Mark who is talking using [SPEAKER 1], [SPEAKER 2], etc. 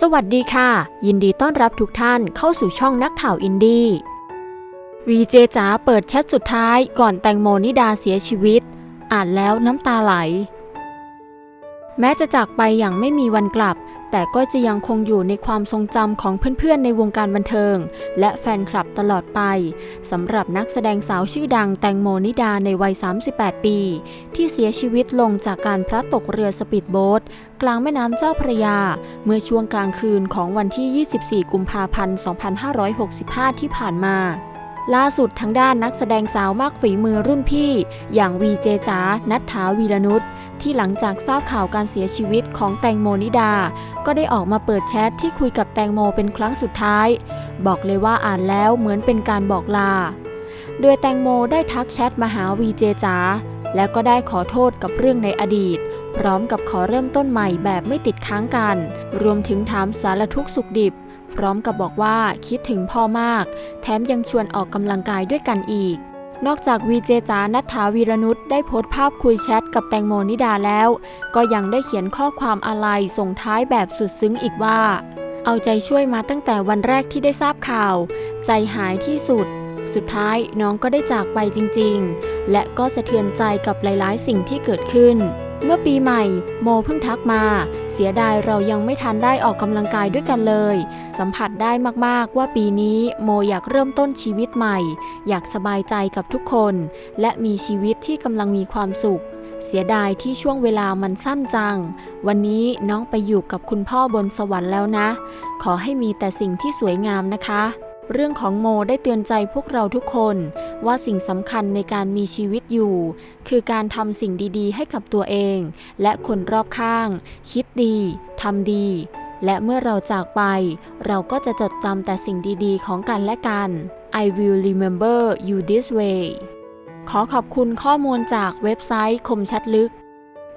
[SPEAKER 1] สวัสดีค่ะ ยินดีต้อนรับทุกท่านเข้าสู่ช่องนักข่าวอินดี้วีเจจ๋าเปิดแชทสุดท้ายก่อนแตงโมนิดาเสียชีวิต อ่านแล้วน้ำตาไหล แม้จะจากไปอย่างไม่มีวันกลับ แต่ก็จะยังคงอยู่ในความทรงจำของเพื่อนๆในวงการบันเทิง และแฟนคลับตลอดไปสำหรับนักแสดงสาวชื่อดังแตงโมนิดาในวัย 38 ปี ที่เสียชีวิตลงจากการพลัดตกเรือสปีดโบ๊ทกลางแม่น้ำเจ้าพระยา เมื่อช่วงกลางคืนของวันที่ 24 กุมภาพันธ์ 2565 ที่ผ่านมาล่าสุดทางด้านนักแสดงสาวมากฝีมือรุ่นพี่ อย่างวีเจจานัทธาวีรนุช ที่หลังจากทราบข่าวการเสียชีวิตของแตงโมนิดา ก็ได้ออกมาเปิดแชทที่คุยกับแตงโมเป็นครั้งสุดท้าย บอกเลยว่าอ่านแล้วเหมือนเป็นการบอกลา โดยแตงโมได้ทักแชทมาหาวีเจจ๋าและก็ได้ขอโทษกับเรื่องในอดีต พร้อมกับขอเริ่มต้นใหม่แบบไม่ติดค้างกัน รวมถึงถามสารทุกสุขดิบ พร้อมกับบอกว่าคิดถึงพ่อมาก แถมยังชวนออกกำลังกายด้วยกันอีก นอกจากวีเจจานัทธาวีรนุชได้โพสต์ภาพคุยแชทกับแตงโมนิดาแล้ว ก็ยังได้เขียนข้อความอาลัยส่งท้ายแบบสุดซึ้งอีกว่า เอาใจช่วยมาตั้งแต่วันแรกที่ได้ทราบข่าว ใจหายที่สุด สุดท้ายน้องก็ได้จากไปจริงๆ และก็สะเทือนใจกับหลายๆ สิ่งที่เกิดขึ้น เมื่อปีใหม่ โมเพิ่งทักมา เสียดายเรายังไม่ทันได้ออกกำลังกายด้วยกันเลย สัมผัสได้มากๆว่าปีนี้โมอยากเริ่มต้นชีวิตใหม่ อยากสบายใจกับทุกคน และมีชีวิตที่กำลังมีความสุข เสียดายที่ช่วงเวลามันสั้นจัง วันนี้น้องไปอยู่กับคุณพ่อบนสวรรค์แล้วนะ ขอให้มีแต่สิ่งที่สวยงามนะคะ เรื่องของโมได้เตือนใจพวกเราทุกคนว่าสิ่งสำคัญในการมีชีวิตอยู่ คือการทำสิ่งดีๆ ให้กับตัวเอง และคนรอบข้าง คิดดีทำดี และเมื่อเราจากไป เราก็จะจดจำแต่สิ่งดีๆ ของกันและกัน I will remember you this way ขอขอบคุณข้อมูลจากเว็บไซต์คมชัดลึก